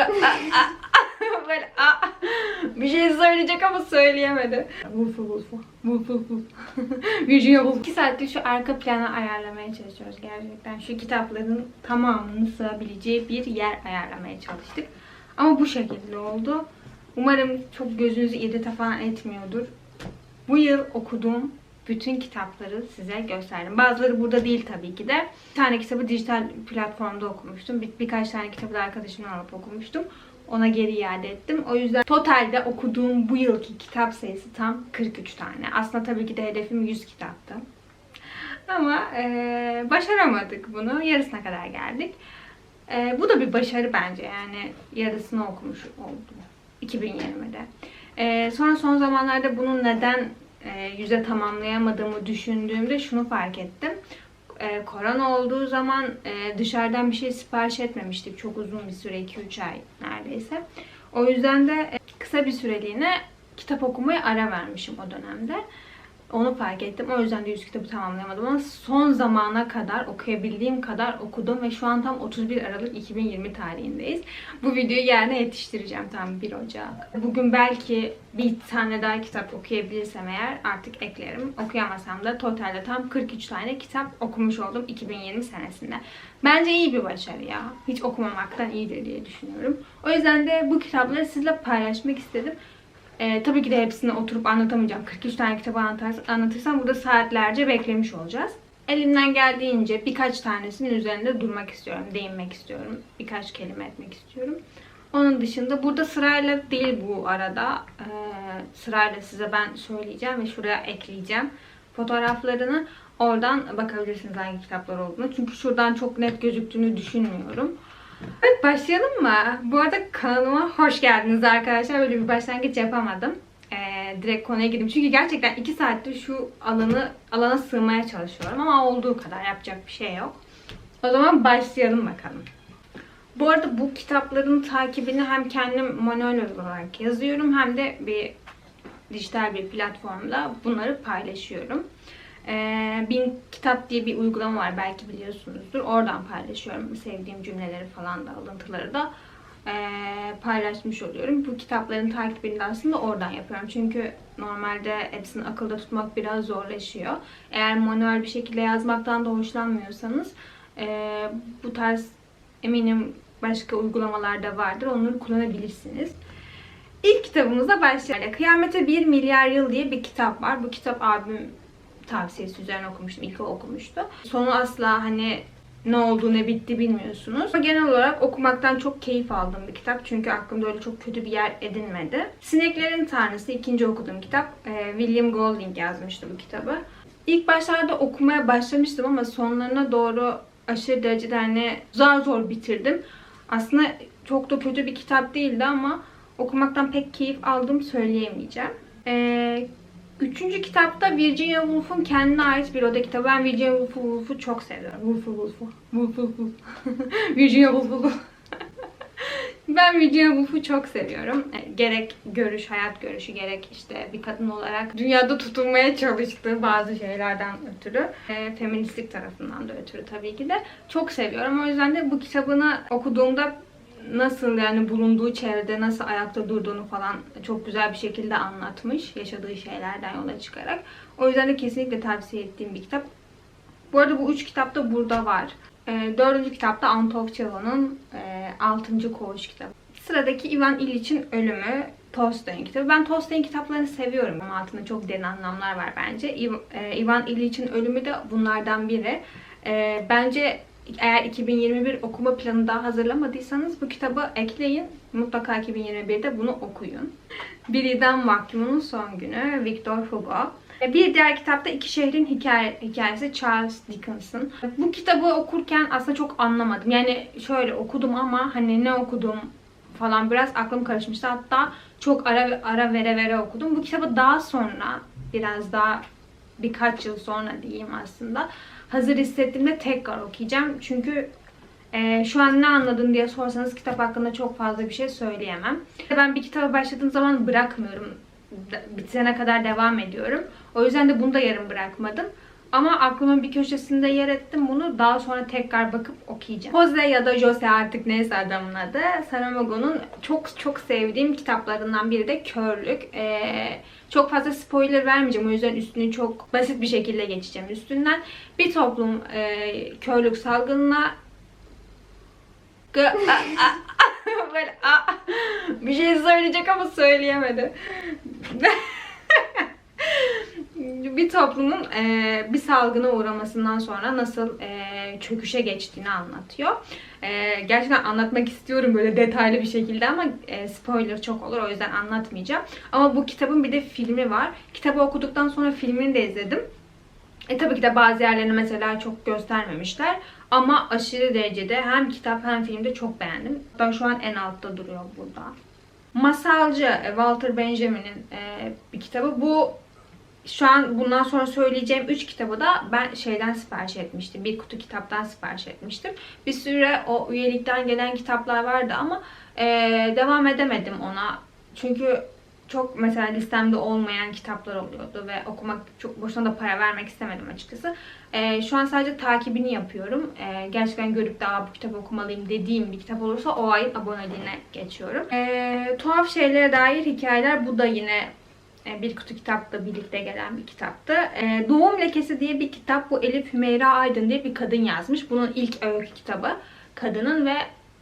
A- Böyle a- bir şey söyleyecek ama söyleyemedi. Vufu vufu. Vufu vufu. Virginia Woolf. Saattir şu arka planı ayarlamaya çalışıyoruz gerçekten. Şu kitapların tamamını sığabileceği bir yer ayarlamaya çalıştık. Ama bu şekilde oldu. Umarım çok gözünüzü irite falan etmiyordur. Bu yıl okuduğum bütün kitapları size gösterdim. Bazıları burada değil tabii ki de. Bir tane kitabı dijital platformda okumuştum. Bir, birkaç tane kitabı da arkadaşımdan alıp okumuştum. Ona geri iade ettim. O yüzden totalde okuduğum bu yılki kitap sayısı tam 43 tane. Aslında tabii ki de hedefim 100 kitaptı. Ama eee, başaramadık bunu. Yarısına kadar geldik. Eee, bu da bir başarı bence yani yarısını okumuş oldum 2020'de. Eee, sonra son zamanlarda bunun neden yüze tamamlayamadığımı düşündüğümde şunu fark ettim. Eee, korona olduğu zaman eee, dışarıdan bir şey sipariş etmemiştik çok uzun bir süre 2-3 ay neredeyse. O yüzden de e, kısa bir süreliğine kitap okumaya ara vermişim o dönemde. Onu fark ettim. O yüzden de 100 kitabı tamamlayamadım ama son zamana kadar okuyabildiğim kadar okudum ve şu an tam 31 Aralık 2020 tarihindeyiz. Bu videoyu yerine yetiştireceğim tam 1 Ocak. Bugün belki bir tane daha kitap okuyabilirsem eğer artık eklerim. Okuyamasam da totalde tam 43 tane kitap okumuş oldum 2020 senesinde. Bence iyi bir başarı ya. Hiç okumamaktan iyidir diye düşünüyorum. O yüzden de bu kitapları sizle paylaşmak istedim. Ee, tabii ki de hepsini oturup anlatamayacağım. 43 tane kitabı anlatırsam burada saatlerce beklemiş olacağız. Elimden geldiğince birkaç tanesinin üzerinde durmak istiyorum, değinmek istiyorum. Birkaç kelime etmek istiyorum. Onun dışında burada sırayla değil bu arada. Ee, sırayla size ben söyleyeceğim ve şuraya ekleyeceğim fotoğraflarını. Oradan bakabilirsiniz hangi kitaplar olduğunu. Çünkü şuradan çok net gözüktüğünü düşünmüyorum. Evet başlayalım mı? Bu arada kanalıma hoş geldiniz arkadaşlar. Böyle bir başlangıç yapamadım. Ee, direkt konuya girdim. Çünkü gerçekten 2 saattir şu alanı alana sığmaya çalışıyorum ama olduğu kadar yapacak bir şey yok. O zaman başlayalım bakalım. Bu arada bu kitapların takibini hem kendim manuel olarak yazıyorum hem de bir dijital bir platformda bunları paylaşıyorum. Ee, Bin Kitap diye bir uygulama var belki biliyorsunuzdur. Oradan paylaşıyorum. Sevdiğim cümleleri falan da alıntıları da ee, paylaşmış oluyorum. Bu kitapların takibini de aslında oradan yapıyorum. Çünkü normalde hepsini akılda tutmak biraz zorlaşıyor. Eğer manuel bir şekilde yazmaktan da hoşlanmıyorsanız ee, bu tarz eminim başka uygulamalarda vardır. Onları kullanabilirsiniz. İlk kitabımıza başlayalım. Kıyamete 1 milyar yıl diye bir kitap var. Bu kitap abim tavsiyesi üzerine okumuştum. İlk o okumuştu. Sonu asla hani ne oldu ne bitti bilmiyorsunuz. Ama genel olarak okumaktan çok keyif aldığım bir kitap. Çünkü aklımda öyle çok kötü bir yer edinmedi. Sineklerin Tanrısı ikinci okuduğum kitap. Ee, William Golding yazmıştı bu kitabı. İlk başlarda okumaya başlamıştım ama sonlarına doğru aşırı derecede hani zor zor bitirdim. Aslında çok da kötü bir kitap değildi ama okumaktan pek keyif aldığımı söyleyemeyeceğim. Ee, Üçüncü kitapta Virginia Woolf'un kendine ait bir oda kitabı. Ben Virginia Woolf'u Woolf'u çok seviyorum. Woolf'u Woolf'u. Woolf'u Woolf. Virginia Woolf'u. ben Virginia Woolf'u çok seviyorum. E, Gerek görüş, hayat görüşü, gerek işte bir kadın olarak dünyada tutunmaya çalıştığı bazı şeylerden ötürü. E, feministlik tarafından da ötürü tabii ki de. Çok seviyorum. O yüzden de bu kitabını okuduğumda nasıl yani bulunduğu çevrede nasıl ayakta durduğunu falan çok güzel bir şekilde anlatmış. Yaşadığı şeylerden yola çıkarak. O yüzden de kesinlikle tavsiye ettiğim bir kitap. Bu arada bu üç kitap da burada var. E, dördüncü kitapta Antov Çehov'un e, altıncı koğuş kitabı. Sıradaki Ivan İliç'in Ölümü Tolstoy'un kitabı. Ben Tolstoy'un kitaplarını seviyorum. Ama altında çok derin anlamlar var bence. E, Ivan İliç'in Ölümü de bunlardan biri. E, bence eğer 2021 okuma planı daha hazırlamadıysanız bu kitabı ekleyin. Mutlaka 2021'de bunu okuyun. Bir idam mahkumunun son günü Victor Hugo. Bir diğer kitapta iki şehrin hikaye, hikayesi Charles Dickens'ın. Bu kitabı okurken aslında çok anlamadım. Yani şöyle okudum ama hani ne okudum falan biraz aklım karışmıştı. Hatta çok ara ara vere vere okudum. Bu kitabı daha sonra biraz daha birkaç yıl sonra diyeyim aslında hazır hissettiğimde tekrar okuyacağım. Çünkü e, şu an ne anladın diye sorsanız kitap hakkında çok fazla bir şey söyleyemem. Ben bir kitaba başladığım zaman bırakmıyorum. Bitene kadar devam ediyorum. O yüzden de bunu da yarım bırakmadım. Ama aklımın bir köşesinde yer ettim. Bunu daha sonra tekrar bakıp okuyacağım. Jose ya da Jose artık neyse adamın adı. Saramago'nun çok çok sevdiğim kitaplarından biri de Körlük. Ee, çok fazla spoiler vermeyeceğim. O yüzden üstünü çok basit bir şekilde geçeceğim üstünden. Bir toplum e, körlük salgınına böyle a- bir şey söyleyecek ama söyleyemedi. bir toplumun e, bir salgına uğramasından sonra nasıl e, çöküşe geçtiğini anlatıyor. E, gerçekten anlatmak istiyorum böyle detaylı bir şekilde ama e, spoiler çok olur o yüzden anlatmayacağım. Ama bu kitabın bir de filmi var. Kitabı okuduktan sonra filmini de izledim. E tabii ki de bazı yerlerini mesela çok göstermemişler. Ama aşırı derecede hem kitap hem filmde çok beğendim. Ben şu an en altta duruyor burada. Masalcı e, Walter Benjamin'in e, bir kitabı. Bu şu an bundan sonra söyleyeceğim 3 kitabı da ben şeyden sipariş etmiştim. Bir kutu kitaptan sipariş etmiştim. Bir süre o üyelikten gelen kitaplar vardı ama e, devam edemedim ona. Çünkü çok mesela listemde olmayan kitaplar oluyordu ve okumak çok boşuna da para vermek istemedim açıkçası. Ee, şu an sadece takibini yapıyorum. Ee, gerçekten görüp daha bu kitabı okumalıyım dediğim bir kitap olursa o ayın aboneliğine geçiyorum. Ee, tuhaf şeylere dair hikayeler bu da yine e, bir kutu kitapla birlikte gelen bir kitaptı. Ee, Doğum Lekesi diye bir kitap. Bu Elif Hümeyra Aydın diye bir kadın yazmış. Bunun ilk öykü kitabı kadının ve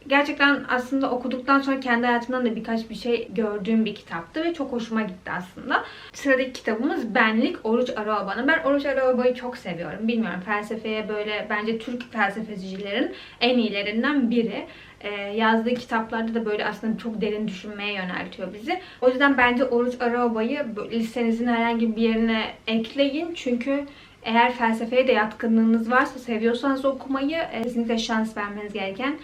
gerçekten aslında okuduktan sonra kendi hayatımdan da birkaç bir şey gördüğüm bir kitaptı ve çok hoşuma gitti aslında. Sıradaki kitabımız Benlik Oruç Araba'nın. Ben Oruç Araba'yı çok seviyorum. Bilmiyorum felsefeye böyle bence Türk felsefecilerin en iyilerinden biri. Ee, yazdığı kitaplarda da böyle aslında çok derin düşünmeye yöneltiyor bizi. O yüzden bence Oruç Araba'yı listenizin herhangi bir yerine ekleyin. Çünkü eğer felsefeye de yatkınlığınız varsa, seviyorsanız okumayı e, kesinlikle şans vermeniz gereken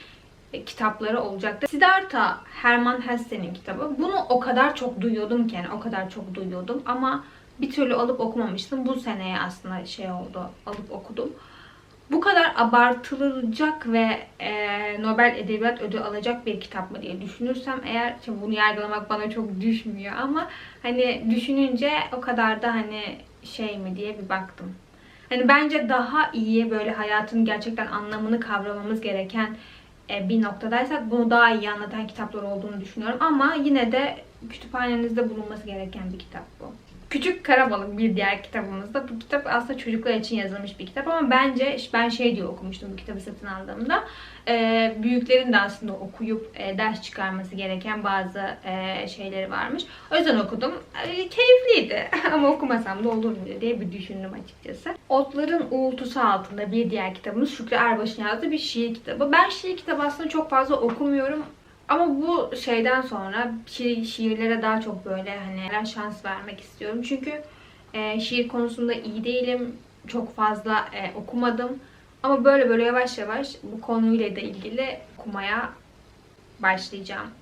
e, kitapları olacaktı. Siddhartha Hermann Hesse'nin kitabı. Bunu o kadar çok duyuyordum ki yani o kadar çok duyuyordum ama bir türlü alıp okumamıştım. Bu seneye aslında şey oldu alıp okudum. Bu kadar abartılacak ve e, Nobel Edebiyat Ödülü alacak bir kitap mı diye düşünürsem eğer şimdi bunu yargılamak bana çok düşmüyor ama hani düşününce o kadar da hani şey mi diye bir baktım. Hani bence daha iyi böyle hayatın gerçekten anlamını kavramamız gereken e, bir noktadaysak bunu daha iyi anlatan kitaplar olduğunu düşünüyorum. Ama yine de kütüphanenizde bulunması gereken bir kitap bu. Küçük Karabalık bir diğer kitabımızda. Bu kitap aslında çocuklar için yazılmış bir kitap ama bence ben şey diye okumuştum bu kitabı satın aldığımda. E, büyüklerin de aslında okuyup e, ders çıkarması gereken bazı e, şeyleri varmış. O yüzden okudum. E, keyifliydi ama okumasam da olur muydu diye bir düşündüm açıkçası. Otların Uğultusu altında bir diğer kitabımız Şükrü Erbaş'ın yazdığı bir şiir kitabı. Ben şiir kitabı aslında çok fazla okumuyorum. Ama bu şeyden sonra şiir, şiirlere daha çok böyle hani şans vermek istiyorum. Çünkü e, şiir konusunda iyi değilim. Çok fazla e, okumadım. Ama böyle böyle yavaş yavaş bu konuyla da ilgili okumaya başlayacağım.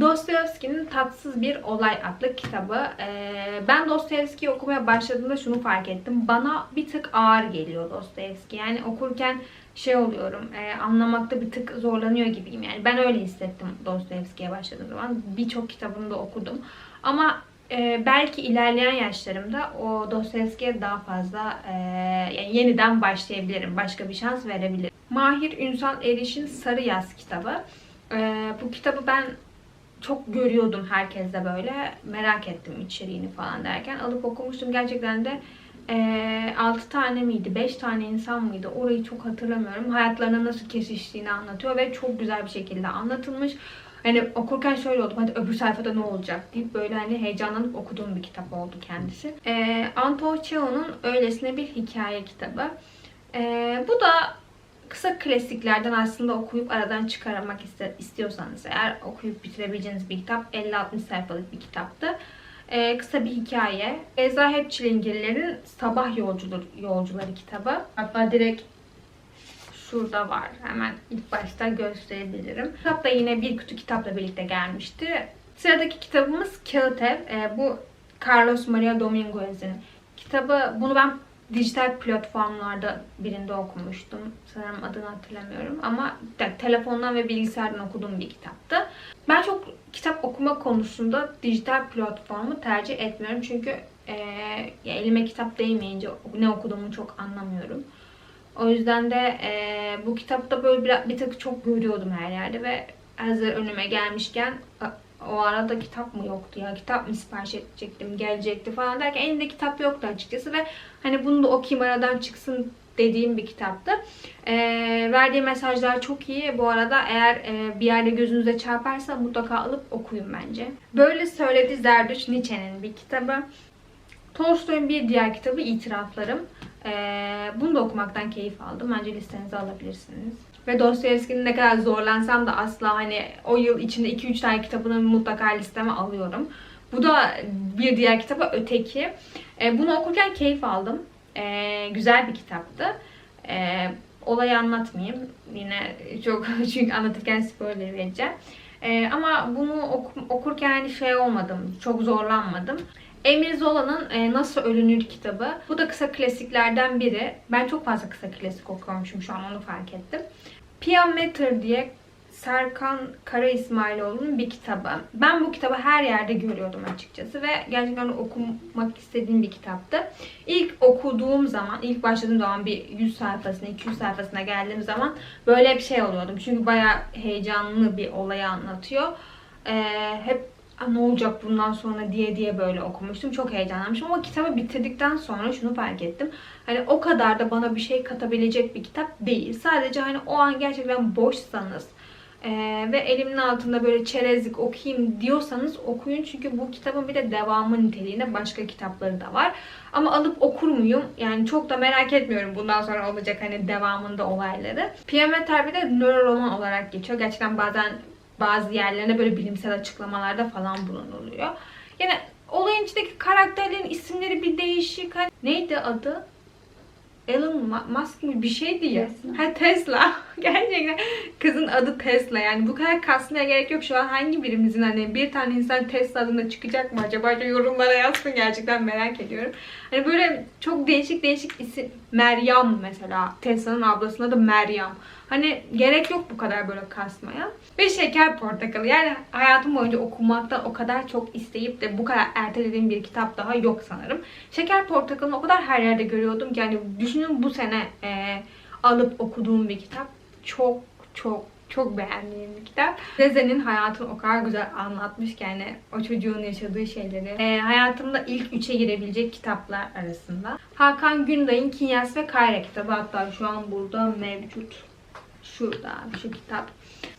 Dostoyevski'nin Tatsız Bir Olay adlı kitabı. Ee, ben Dostoyevski'yi okumaya başladığımda şunu fark ettim. Bana bir tık ağır geliyor Dostoyevski. Yani okurken şey oluyorum, e, anlamakta bir tık zorlanıyor gibiyim. Yani ben öyle hissettim Dostoyevski'ye başladığım zaman. Birçok kitabını da okudum. Ama e, belki ilerleyen yaşlarımda o Dostoyevski'ye daha fazla e, yani yeniden başlayabilirim. Başka bir şans verebilirim. Mahir Ünsal Eriş'in Sarı Yaz kitabı. E, bu kitabı ben çok görüyordum herkeste böyle. Merak ettim içeriğini falan derken. Alıp okumuştum. Gerçekten de e, 6 tane miydi, 5 tane insan mıydı? Orayı çok hatırlamıyorum. Hayatlarına nasıl kesiştiğini anlatıyor ve çok güzel bir şekilde anlatılmış. Hani okurken şöyle oldum. Hadi öbür sayfada ne olacak deyip böyle hani heyecanlanıp okuduğum bir kitap oldu kendisi. E, Anto Cheo'nun Öylesine Bir Hikaye kitabı. E, bu da kısa klasiklerden aslında okuyup aradan çıkarmak istiyorsanız eğer okuyup bitirebileceğiniz bir kitap 50-60 sayfalık bir kitaptı. Ee, kısa bir hikaye. Eza Hep Çilingirler'in Sabah Yolcuları, Yolcuları kitabı. Hatta direkt şurada var. Hemen ilk başta gösterebilirim. Kitap da yine bir kutu kitapla birlikte gelmişti. Sıradaki kitabımız Kağıt Ev. Ee, bu Carlos Maria Dominguez'in kitabı. Bunu ben dijital platformlarda birinde okumuştum. Sanırım adını hatırlamıyorum ama telefondan ve bilgisayardan okuduğum bir kitaptı. Ben çok kitap okuma konusunda dijital platformu tercih etmiyorum. Çünkü e, ya elime kitap değmeyince ne okuduğumu çok anlamıyorum. O yüzden de e, bu kitapta böyle bir, bir tık çok görüyordum her yerde ve hazır önüme gelmişken o arada kitap mı yoktu ya kitap mı sipariş edecektim gelecekti falan derken elinde kitap yoktu açıkçası ve hani bunu da okuyayım aradan çıksın dediğim bir kitaptı. E, verdiği mesajlar çok iyi. Bu arada eğer e, bir yerde gözünüze çarparsa mutlaka alıp okuyun bence. Böyle söyledi Zerdüşt Nietzsche'nin bir kitabı. Tolstoy'un bir diğer kitabı İtiraflarım. Ee, bunu da okumaktan keyif aldım. Bence listenize alabilirsiniz. Ve Dostoyevski'nin ne kadar zorlansam da asla hani o yıl içinde 2-3 tane kitabını mutlaka listeme alıyorum. Bu da bir diğer kitabı Öteki. Ee, bunu okurken keyif aldım. Ee, güzel bir kitaptı. Ee, olayı anlatmayayım. Yine çok çünkü anlatırken spoiler vereceğim. Ee, ama bunu oku- okurken hani şey olmadım. Çok zorlanmadım. Emir Zola'nın e, Nasıl Ölünür kitabı. Bu da kısa klasiklerden biri. Ben çok fazla kısa klasik okuyormuşum şu an onu fark ettim. Piyameter diye Serkan Kara İsmailoğlu'nun bir kitabı. Ben bu kitabı her yerde görüyordum açıkçası ve gerçekten okumak istediğim bir kitaptı. İlk okuduğum zaman, ilk başladığım zaman bir 100 sayfasına, 200 sayfasına geldiğim zaman böyle bir şey oluyordum. Çünkü bayağı heyecanlı bir olayı anlatıyor. Ee, hep "Aa, ne olacak bundan sonra diye diye böyle okumuştum. Çok heyecanlanmışım ama kitabı bitirdikten sonra şunu fark ettim. Hani o kadar da bana bir şey katabilecek bir kitap değil. Sadece hani o an gerçekten boşsanız eee, ve elimin altında böyle çerezlik okuyayım diyorsanız okuyun. Çünkü bu kitabın bir de devamı niteliğinde başka kitapları da var. Ama alıp okur muyum? Yani çok da merak etmiyorum bundan sonra olacak hani devamında olayları. Piyameter bir de nöroroman olarak geçiyor. Gerçekten bazen bazı yerlerine böyle bilimsel açıklamalarda falan bulunuluyor. Yani olayın içindeki karakterlerin isimleri bir değişik. Hani neydi adı? Elon Musk mı bir şeydi ya. Tesla. Ha Tesla. Gerçekten kızın adı Tesla. Yani bu kadar kasmaya gerek yok. Şu an hangi birimizin hani bir tane insan Tesla adında çıkacak mı acaba? Yorumlara yazsın gerçekten merak ediyorum. Hani böyle çok değişik değişik isim. Meryem mesela. Tesla'nın ablasına da Meryem. Hani gerek yok bu kadar böyle kasmaya. Ve şeker portakalı. Yani hayatım boyunca okumaktan o kadar çok isteyip de bu kadar ertelediğim bir kitap daha yok sanırım. Şeker portakalını o kadar her yerde görüyordum ki yani düşünün bu sene e, alıp okuduğum bir kitap. Çok çok çok beğendiğim bir kitap. Reze'nin hayatını o kadar güzel anlatmış ki yani o çocuğun yaşadığı şeyleri. E, hayatımda ilk üçe girebilecek kitaplar arasında. Hakan Günday'ın Kinyas ve Kayra kitabı hatta şu an burada mevcut. Şurada şu kitap.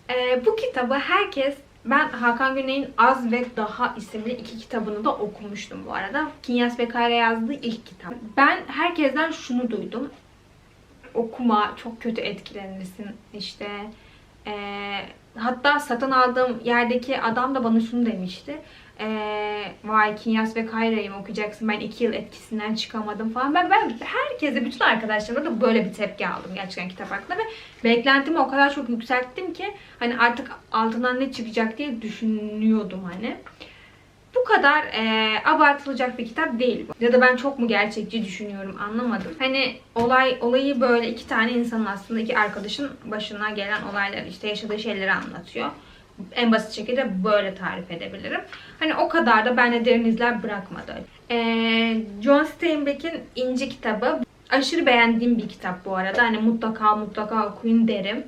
Ee, bu kitabı herkes ben Hakan Güney'in Az ve Daha isimli iki kitabını da okumuştum bu arada. Kinyas Bekare yazdığı ilk kitap. Ben herkesten şunu duydum. Okuma, çok kötü etkilenirsin işte. Ee, hatta satın aldığım yerdeki adam da bana şunu demişti. Ee, vay Kinyas ve Kayra'yı mı okuyacaksın? Ben iki yıl etkisinden çıkamadım falan. Ben, ben herkese, bütün arkadaşlarıma da böyle bir tepki aldım gerçekten kitap hakkında ve beklentimi o kadar çok yükselttim ki hani artık altından ne çıkacak diye düşünüyordum hani. Bu kadar e, abartılacak bir kitap değil bu. Ya da ben çok mu gerçekçi düşünüyorum anlamadım. Hani olay olayı böyle iki tane insanın aslında iki arkadaşın başına gelen olaylar işte yaşadığı şeyleri anlatıyor. En basit şekilde böyle tarif edebilirim. Hani o kadar da bende derin izler bırakmadı. E, John Steinbeck'in İnci kitabı. Aşırı beğendiğim bir kitap bu arada. Hani mutlaka mutlaka okuyun derim.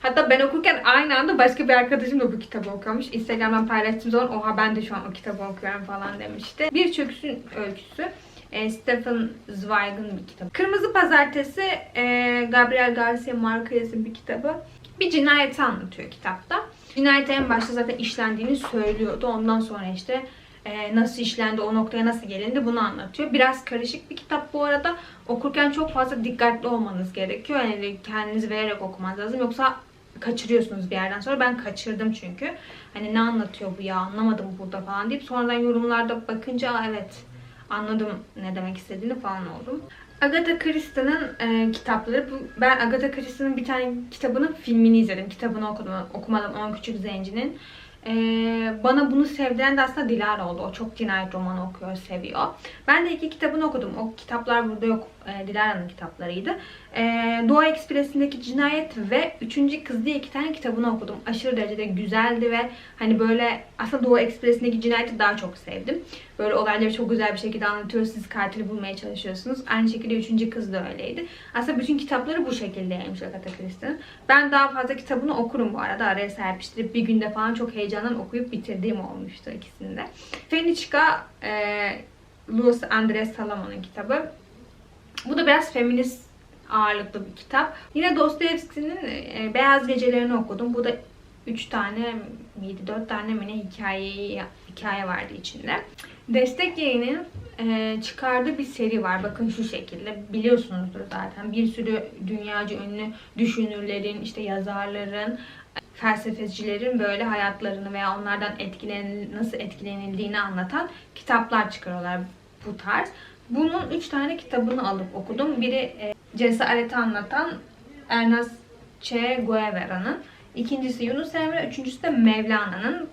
Hatta ben okurken aynı anda başka bir arkadaşım da bu kitabı okuyormuş. Instagram'dan paylaştığım zaman oha ben de şu an o kitabı okuyorum falan demişti. Bir çöksün öyküsü. E, Stephen Zweig'ın bir kitabı. Kırmızı Pazartesi e, Gabriel Garcia Marquez'in bir kitabı. Bir cinayeti anlatıyor kitapta. Cinayeti en başta zaten işlendiğini söylüyordu. Ondan sonra işte e, nasıl işlendi, o noktaya nasıl gelindi bunu anlatıyor. Biraz karışık bir kitap bu arada. Okurken çok fazla dikkatli olmanız gerekiyor. Yani kendinizi vererek okumanız lazım. Yoksa kaçırıyorsunuz bir yerden sonra. Ben kaçırdım çünkü. Hani ne anlatıyor bu ya anlamadım burada falan deyip sonradan yorumlarda bakınca "Aa, evet anladım ne demek istediğini falan oldum. Agatha Christie'nin e, kitapları. Bu, ben Agatha Christie'nin bir tane kitabının filmini izledim. Kitabını okudum, okumadım. On Küçük Zenci'nin. E, bana bunu sevdiren de aslında Dilara oldu. O çok cinayet romanı okuyor, seviyor. Ben de iki kitabını okudum. O kitaplar burada yok e, Dilara'nın kitaplarıydı. E, Doğa Ekspresi'ndeki Cinayet ve Üçüncü Kız diye iki tane kitabını okudum. Aşırı derecede güzeldi ve hani böyle aslında Doğa Ekspresi'ndeki Cinayet'i daha çok sevdim. Böyle olayları çok güzel bir şekilde anlatıyor. Siz katili bulmaya çalışıyorsunuz. Aynı şekilde Üçüncü Kız da öyleydi. Aslında bütün kitapları bu şekildeymiş Agatha Christie'nin. Ben daha fazla kitabını okurum bu arada. Araya serpiştirip bir günde falan çok heyecandan okuyup bitirdiğim olmuştu ikisinde. Fenichka e, Louis Andres Salamon'un kitabı. Bu da biraz feminist ağırlıklı bir kitap. Yine Dostoyevski'nin e, Beyaz Gecelerini okudum. Bu da 3 tane miydi, 4 tane mi ne hikayeyi, hikaye vardı içinde. Destek yayının e, çıkardığı bir seri var. Bakın şu şekilde. Biliyorsunuzdur zaten. Bir sürü dünyaca ünlü düşünürlerin, işte yazarların, felsefecilerin böyle hayatlarını veya onlardan etkilen nasıl etkilenildiğini anlatan kitaplar çıkarıyorlar bu tarz. Bunun üç tane kitabını alıp okudum. Biri e, cesareti anlatan Ernest Che Guevara'nın. İkincisi Yunus Emre, üçüncüsü de Mevlana'nın.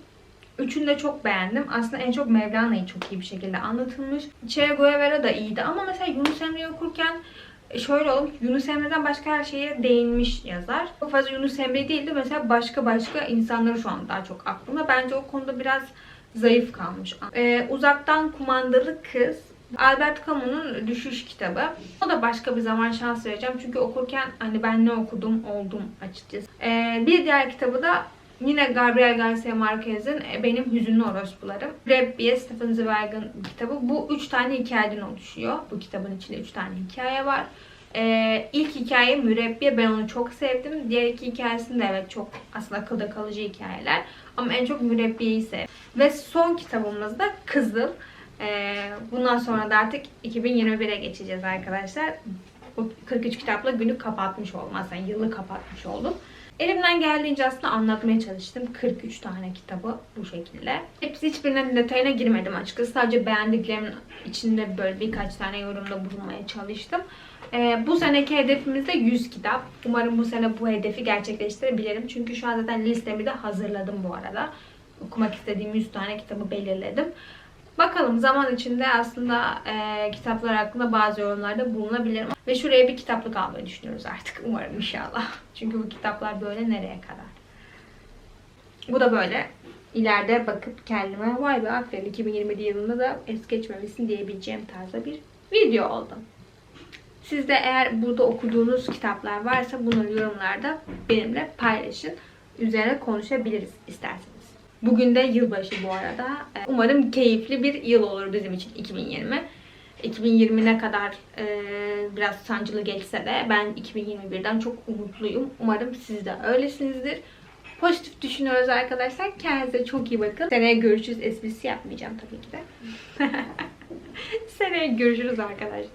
Üçünü de çok beğendim. Aslında en çok Mevlana'yı çok iyi bir şekilde anlatılmış. Che Guevara da iyiydi ama mesela Yunus Emre'yi okurken e, şöyle oldu. Yunus Emre'den başka her şeye değinmiş yazar. Çok fazla Yunus Emre değildi. Mesela başka başka insanları şu an daha çok aklımda. Bence o konuda biraz zayıf kalmış. Ee, uzaktan kumandalı kız. Albert Camus'un Düşüş kitabı. O da başka bir zaman şans vereceğim. Çünkü okurken hani ben ne okudum oldum açıkçası. Ee, bir diğer kitabı da Yine Gabriel Garcia Marquez'in e, Benim Hüzünlü Orospularım. Rebbiye Stephen Zweig'in kitabı. Bu üç tane hikayeden oluşuyor. Bu kitabın içinde üç tane hikaye var. Ee, ilk hikaye Mürebbiye. Ben onu çok sevdim. Diğer iki hikayesinde evet çok aslında akılda kalıcı hikayeler. Ama en çok Mürebbiye'yi sevdim. Ve son kitabımız da Kızıl. Ee, bundan sonra da artık 2021'e geçeceğiz arkadaşlar. Bu 43 kitapla günü kapatmış oldum. Aslında yılı kapatmış oldum. Elimden geldiğince aslında anlatmaya çalıştım. 43 tane kitabı bu şekilde. Hepsi hiçbirinin detayına girmedim açıkçası. Sadece beğendiklerimin içinde böyle birkaç tane yorumda bulunmaya çalıştım. Ee, bu seneki hedefimiz de 100 kitap. Umarım bu sene bu hedefi gerçekleştirebilirim. Çünkü şu an zaten listemi de hazırladım bu arada. Okumak istediğim 100 tane kitabı belirledim. Bakalım zaman içinde aslında e, kitaplar hakkında bazı yorumlarda bulunabilirim. Ve şuraya bir kitaplık almayı düşünüyoruz artık umarım inşallah. Çünkü bu kitaplar böyle nereye kadar. Bu da böyle ileride bakıp kendime vay be aferin 2021 yılında da es geçmemişsin diyebileceğim tarzda bir video oldu. Siz de eğer burada okuduğunuz kitaplar varsa bunları yorumlarda benimle paylaşın. Üzerine konuşabiliriz isterseniz. Bugün de yılbaşı bu arada. Ee, Umarım keyifli bir yıl olur bizim için 2020. 2020 ne kadar e, biraz sancılı geçse de ben 2021'den çok umutluyum. Umarım siz de öylesinizdir. Pozitif düşünüyoruz arkadaşlar. Kendinize çok iyi bakın. Seneye görüşürüz esprisi yapmayacağım tabii ki de. Seneye görüşürüz arkadaşlar.